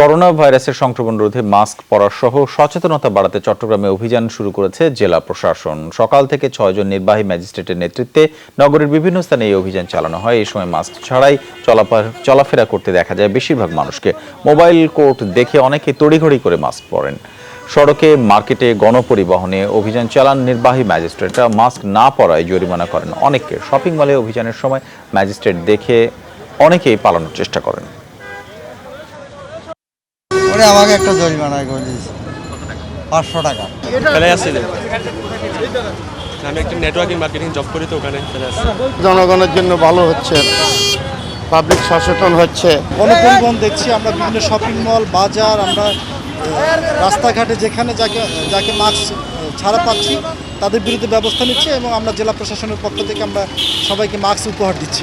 Corona ভাইরাসের সংক্রমণ রোধে মাস্ক পরা সহ সচেতনতা বাড়াতে চট্টগ্রামে অভিযান শুরু করেছে জেলা প্রশাসন। সকাল থেকে ছয়জন নির্বাহী ম্যাজিস্ট্রেটের নেতৃত্বে নগরের বিভিন্ন স্থানে এই অভিযান চালানো হয়। এই সময় মাস্ক ছাড়াই চলাফা- চলাফেরা করতে দেখা যায় বেশিরভাগ মানুষকে। মোবাইল কোর্ট দেখে অনেকে তড়িঘড়ি করে মাস্ক পরেন। সড়কে, মার্কেটে, গণপরিবহনে অভিযান চালান নির্বাহী ম্যাজিস্ট্রেটরা। মাস্ক না পরায় জরিমানা করেন অনেককে। শপিং মলে অভিযানের সময় ম্যাজিস্ট্রেট দেখে অনেকেই পালানোর চেষ্টা করেন। ওরে আমাকে একটা জরিমানা করে দিয়েছে। পাঁচশো টাকা। ফেলে আসছিল আমি একটা নেটওয়ার্কিং মার্কেটিং জব করি তো ওখানে ফেলে আসছি। জনগণের জন্য ভালো হচ্ছে। পাবলিক সচেতন হচ্ছে। গণপরিবহন দেখছি আমরা বিভিন্ন শপিং মল বাজার আমরা রাস্তাঘাটে যেখানে যাকে যাকে মাস্ক ছাড়া পাচ্ছি তাদের বিরুদ্ধে ব্যবস্থা নিচ্ছি এবং আমরা জেলা প্রশাসনের পক্ষ থেকে আমরা সবাইকে মাস্ক উপহার দিচ্ছি।